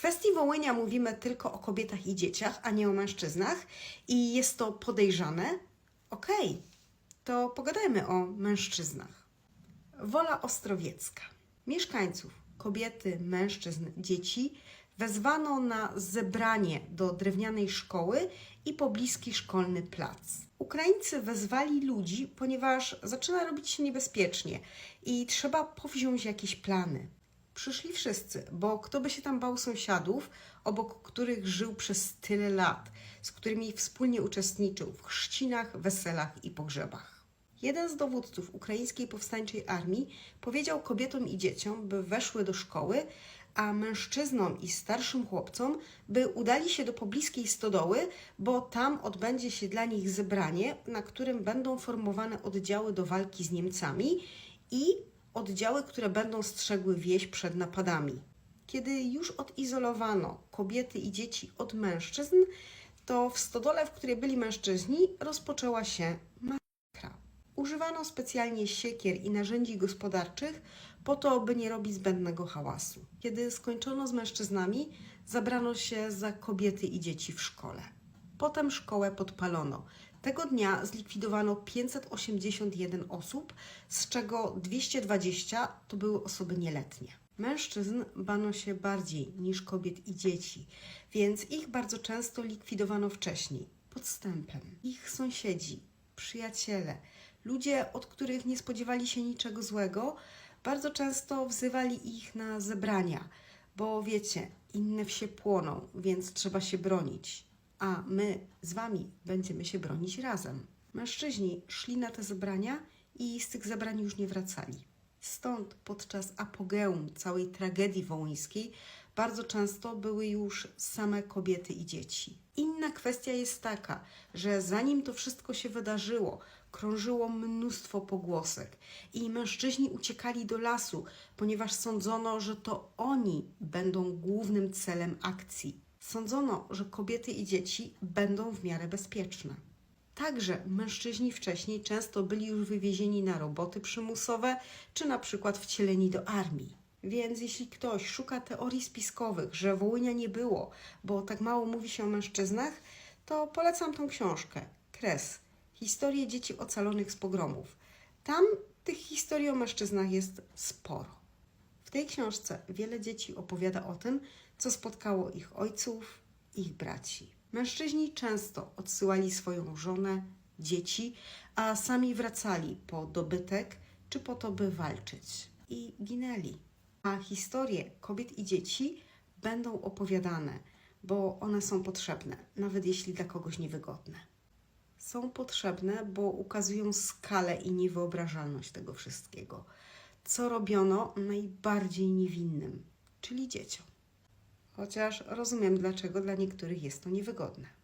kwestii Wołynia mówimy tylko o kobietach i dzieciach, a nie o mężczyznach i jest to podejrzane? Okej, to pogadajmy o mężczyznach. Wola Ostrowiecka. Mieszkańców, kobiety, mężczyzn, dzieci wezwano na zebranie do drewnianej szkoły i pobliski szkolny plac. Ukraińcy wezwali ludzi, ponieważ zaczyna robić się niebezpiecznie i trzeba powziąć jakieś plany. Przyszli wszyscy, bo kto by się tam bał sąsiadów, obok których żył przez tyle lat, z którymi wspólnie uczestniczył w chrzcinach, weselach i pogrzebach. Jeden z dowódców ukraińskiej powstańczej armii powiedział kobietom i dzieciom, by weszły do szkoły, a mężczyznom i starszym chłopcom, by udali się do pobliskiej stodoły, bo tam odbędzie się dla nich zebranie, na którym będą formowane oddziały do walki z Niemcami i oddziały, które będą strzegły wieś przed napadami. Kiedy już odizolowano kobiety i dzieci od mężczyzn, to w stodole, w której byli mężczyźni, rozpoczęła się masakra. Używano specjalnie siekier i narzędzi gospodarczych po to, by nie robić zbędnego hałasu. Kiedy skończono z mężczyznami, zabrano się za kobiety i dzieci w szkole. Potem szkołę podpalono. Tego dnia zlikwidowano 581 osób, z czego 220 to były osoby nieletnie. Mężczyzn bano się bardziej niż kobiet i dzieci, więc ich bardzo często likwidowano wcześniej, podstępem. Ich sąsiedzi, przyjaciele, ludzie, od których nie spodziewali się niczego złego, bardzo często wzywali ich na zebrania, bo wiecie, inne wsie płoną, więc trzeba się bronić a my z wami będziemy się bronić razem. Mężczyźni szli na te zebrania i z tych zebrań już nie wracali. Stąd podczas apogeum całej tragedii wołyńskiej bardzo często były już same kobiety i dzieci. Inna kwestia jest taka, że zanim to wszystko się wydarzyło, krążyło mnóstwo pogłosek i mężczyźni uciekali do lasu, ponieważ sądzono, że to oni będą głównym celem akcji. Sądzono, że kobiety i dzieci będą w miarę bezpieczne. Także mężczyźni wcześniej często byli już wywiezieni na roboty przymusowe, czy na przykład wcieleni do armii. Więc jeśli ktoś szuka teorii spiskowych, że Wołynia nie było, bo tak mało mówi się o mężczyznach, to polecam tą książkę Kres. Historie dzieci ocalonych z pogromów. Tam tych historii o mężczyznach jest sporo. W tej książce wiele dzieci opowiada o tym, co spotkało ich ojców, ich braci. Mężczyźni często odsyłali swoją żonę, dzieci, a sami wracali po dobytek czy po to, by walczyć. I ginęli. A historie kobiet i dzieci będą opowiadane, bo one są potrzebne, nawet jeśli dla kogoś niewygodne. Są potrzebne, bo ukazują skalę i niewyobrażalność tego wszystkiego co robiono najbardziej niewinnym, czyli dzieciom. Chociaż rozumiem, dlaczego dla niektórych jest to niewygodne.